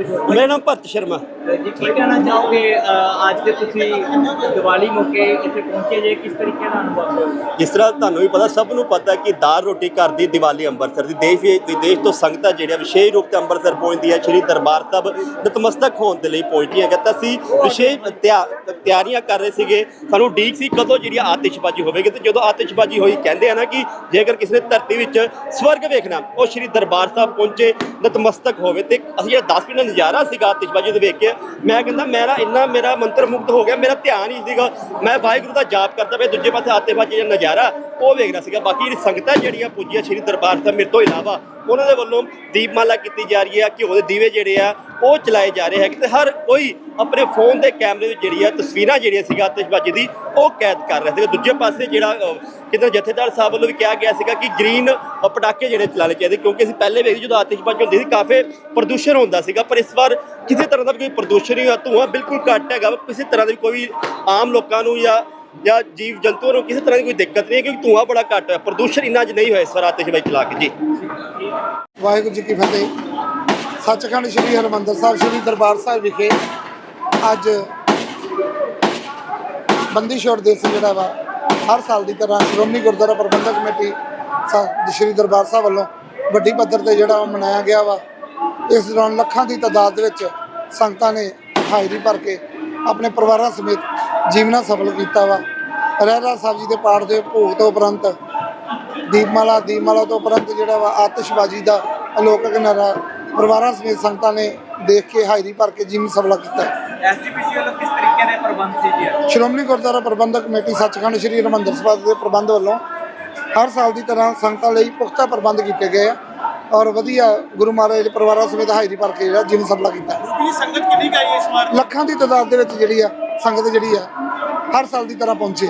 ਮੇਰਾ ਨਾਮ ਭਰਤ ਸ਼ਰਮਾ। ਜੀ, ਕੀ ਕਹਿਣਾ ਚਾਹੋਗੇ ਅੱਜ ਦੇ ਤੁਸੀਂ ਦੀਵਾਲੀ ਮੌਕੇ ਇੱਥੇ ਪਹੁੰਚੇ ਜੇ, ਕਿਸ ਤਰੀਕੇ ਦਾ ਅਨੁਭਵ ਹੋਇਆ? ਜਿਸ ਤਰ੍ਹਾਂ ਤੁਹਾਨੂੰ ਵੀ ਪਤਾ, ਸਭ ਨੂੰ ਪਤਾ ਕਿ ਦਾਲ ਰੋਟੀ ਘਰ ਦੀ ਦੀਵਾਲੀ ਅੰਮ੍ਰਿਤਸਰ ਦੀ, ਦੇਸ਼ ਵੀ ਵਿਦੇਸ਼ ਤੋਂ ਸੰਗਤਾਂ ਜਿਹੜੀਆਂ ਵਿਸ਼ੇਸ਼ ਰੂਪ ਤੇ ਅੰਮ੍ਰਿਤਸਰ ਪਹੁੰਚਦੀ ਹੈ ਸ਼੍ਰੀ ਦਰਬਾਰ ਸਾਹਿਬ ਨਤਮਸਤਕ ਹੋਣ ਦੇ ਲਈ ਪਹੁੰਚਦੀਆਂ ਹੈ ਤਾਂ ਅਸੀਂ ਵਿਸ਼ੇਸ਼ ਤਿਆ- ਤਿਆਰੀਆਂ ਕਰ ਰਹੇ ਸੀਗੇ। ਸਾਨੂੰ ਡੀਕ ਸੀ ਕਦੋਂ ਜਿਹੜੀ ਆਤਿਸ਼ਬਾਜ਼ੀ ਹੋਵੇਗੀ ਤੇ ਜਦੋਂ ਆਤਿਸ਼ਬਾਜ਼ੀ ਹੋਈ, ਕਹਿੰਦੇ ਆ ਨਾ ਕਿ ਜੇਕਰ ਕਿਸੇ ਨੇ ਧਰਤੀ ਵਿੱਚ ਸਵਰਗ ਵੇਖਣਾ, ਉਹ ਸ਼੍ਰੀ ਦਰਬਾਰ ਸਾਹਿਬ ਪਹੁੰਚੇ, ਨਤਮਸਤਕ ਹੋਵੇ। ਤੇ ਅਸੀਂ ਜਿਹੜਾ 10 ਮਿੰਟ ਦਾ ਨਜ਼ਾਰਾ ਸੀਗਾ ਆਤਿਸ਼ਬਾਜ਼ੀ ਦੇ ਵੇਖ ਕੇ ਮੈਂ ਕਹਿੰਦਾ ਮੇਰਾ ਇੰਨਾ ਮੇਰਾ ਮੰਤਰ ਮੁਕਤ ਹੋ ਗਿਆ, ਮੇਰਾ ਧਿਆਨ ਹੀ ਸੀਗਾ। ਮੈਂ ਵਾਹਿਗੁਰੂ ਦਾ ਜਾਪ ਕਰਦਾ ਪਿਆ, ਦੂਜੇ ਪਾਸੇ ਆਤਿਸ਼ਬਾਜ਼ੀ ਦਾ ਨਜ਼ਾਰਾ, ਉਹ ਵੇਖ ਰਿਹਾ ਸੀਗਾ। ਬਾਕੀ ਜਿਹੜੀ ਸੰਗਤਾਂ ਜਿਹੜੀਆਂ ਪੁੱਜੀਆਂ ਸ਼੍ਰੀ ਦਰਬਾਰ ਸਾਹਿਬ ਮੇਰੇ ਤੋਂ ਇਲਾਵਾ, ਉਹਨਾਂ ਦੇ ਵੱਲੋਂ ਦੀਪਮਾਲਾ ਕੀਤੀ ਜਾ ਰਹੀ ਹੈ, ਘਿਓ ਦੇ ਦੀਵੇ ਜਿਹੜੇ ਆ ਉਹ ਚਲਾਏ ਜਾ ਰਹੇ ਹੈ ਤੇ ਹਰ ਕੋਈ ਆਪਣੇ ਫੋਨ ਦੇ ਕੈਮਰੇ ਵਿੱਚ ਜਿਹੜੀ ਆ ਤਸਵੀਰਾਂ ਜਿਹੜੀਆਂ ਸੀਗਾ ਆਤਿਸ਼ਬਾਜ਼ੀ ਦੀ ਉਹ ਕੈਦ ਕਰ ਰਿਹਾ ਸੀਗਾ। ਦੂਜੇ ਪਾਸੇ ਜਿਹੜਾ ਅ, ਕਿਤੇ ਜਥੇਦਾਰ ਸਾਹਿਬ ਵੱਲੋਂ ਵੀ ਕਿਹਾ ਗਿਆ ਸੀਗਾ ਕਿ ਗ੍ਰੀਨ ਪਟਾਕੇ ਜਿਹੜੇ ਚਲਾਣੇ ਚਾਹੀਦੇ ਕਿਉਂਕਿ ਅਸੀਂ ਪਹਿਲੇ ਵੇਖਦੇ ਜਦੋਂ ਆਤਿਸ਼ਬਾਜ਼ੀ ਹੁੰਦੀ ਸੀ ਕਾਫੀ ਪ੍ਰਦੂਸ਼ਣ ਹੁੰਦਾ ਸੀਗਾ ਪਰ ਇਸ ਵਾਰ ਕਿਸੇ ਤਰ੍ਹਾਂ ਦਾ ਵੀ ਕੋਈ ਪ੍ਰਦੂਸ਼ਣ ਨਹੀਂ ਹੋਇਆ ਧੂੰਆਂ ਬਿਲਕੁਲ ਘੱਟ ਹੈਗਾ ਕਿਸੇ ਤਰ੍ਹਾਂ ਦੀ ਕੋਈ ਆਮ ਲੋਕਾਂ ਨੂੰ ਜਾਂ ਜਾਂ ਜੀਵ ਜੰਤੂਆਂ ਨੂੰ ਕਿਸੇ ਤਰ੍ਹਾਂ ਦੀ ਕੋਈ ਦਿੱਕਤ ਨਹੀਂ ਹੈ ਕਿਉਂਕਿ ਧੂੰਆਂ ਬੜਾ ਘੱਟ ਹੈ ਪ੍ਰਦੂਸ਼ਣ ਇੰਨਾ ਅੱਜ ਨਹੀਂ ਹੋਇਆ ਇਸ ਵਾਰ ਆਤਿਸ਼ਬਾਜ਼ੀ ਚਲਾ ਕੇ। ਜੀ। ਵਾਹਿਗੁਰੂ ਜੀ ਕੀ ਫਤਿਹ। ਸੱਚਖੰਡ ਸ੍ਰੀ ਹਰਿਮੰਦਰ ਸਾਹਿਬ, ਸ੍ਰੀ ਦਰਬਾਰ ਸਾਹਿਬ ਵਿਖੇ ਅੱਜ ਬੰਦੀ ਛੋੜ ਦਿਵਸ ਜਿਹੜਾ ਵਾ, ਹਰ ਸਾਲ ਦੀ ਤਰ੍ਹਾਂ ਸ਼੍ਰੋਮਣੀ ਗੁਰਦੁਆਰਾ ਪ੍ਰਬੰਧਕ ਕਮੇਟੀ ਸਾ- ਸ੍ਰੀ ਦਰਬਾਰ ਸਾਹਿਬ ਵੱਲੋਂ ਵੱਡੀ ਪੱਧਰ ਤੇ ਜਿਹੜਾ ਉਹ ਮਨਾਇਆ ਗਿਆ ਵਾ। ਇਸ ਦੌਰਾਨ ਲੱਖਾਂ ਦੀ ਤਾਦਾਦ ਵਿੱਚ ਸੰਗਤਾਂ ਨੇ ਹਾਜ਼ਰੀ ਭਰ ਕੇ ਆਪਣੇ ਪਰਿਵਾਰਾਂ ਸਮੇਤ ਜੀਵਨਾ ਸਫਲ ਕੀਤਾ ਵਾ। ਰਹਿਰਾ ਸਾਹਿਬ ਜੀ ਦੇ ਪਾਠ ਦੇ ਭੋਗ ਤੋਂ ਉਪਰੰਤ, ਦੀਪਮਾਲਾ ਦੀਪਮਾਲਾ ਤੋਂ ਉਪਰੰਤ ਜਿਹੜਾ ਵਾ ਆਤਿਸ਼ਬਾਜ਼ੀ ਦਾ ਅਲੋਕਕ ਨਾਰਾ ਪਰਿਵਾਰਾਂ ਸਮੇਤ ਸੰਗਤਾਂ ਨੇ ਦੇਖ ਕੇ ਹਾਜ਼ਰੀ ਭਰ ਕੇ ਜੀਵਨ ਸਫਲਾ ਕੀਤਾ ਹੈ। ਐਸਜੀਪੀਸੀ ਵੱਲੋਂ ਕਿਸ ਤਰੀਕੇ ਦੇ ਪ੍ਰਬੰਧ ਸੀ ਜੀ ਸ਼੍ਰੋਮਣੀ ਗੁਰਦੁਆਰਾ ਪ੍ਰਬੰਧਕ ਕਮੇਟੀ ਸੱਚਖੰਡ ਸ੍ਰੀ ਹਰਿਮੰਦਰ ਸਾਹਿਬ ਦੇ ਪ੍ਰਬੰਧ ਵੱਲੋਂ ਹਰ ਸਾਲ ਦੀ ਤਰ੍ਹਾਂ ਸੰਗਤਾਂ ਲਈ ਪੁਖਤਾ ਪ੍ਰਬੰਧ ਕੀਤੇ ਗਏ ਆ ਔਰ ਵਧੀਆ ਗੁਰੂ ਮਹਾਰਾਜ ਦੇ ਪਰਿਵਾਰਾਂ ਸਮੇਤ ਹਾਜ਼ਰੀ ਭਰ ਕੇ ਜਿਹੜਾ ਜੀਵਨ ਸਫਲਾ ਕੀਤਾ ਹੈ। ਇਹ ਸੰਗਤ ਕਿੰਨੀ ਗਈ ਇਸ ਵਾਰ ਲੱਖਾਂ ਦੀ ਤਾਦਾਦ ਦੇ ਵਿੱਚ ਜਿਹੜੀ ਆ ਸੰਗਤ ਜਿਹੜੀ ਆ ਹਰ ਸਾਲ ਦੀ ਤਰ੍ਹਾਂ ਪਹੁੰਚੀ।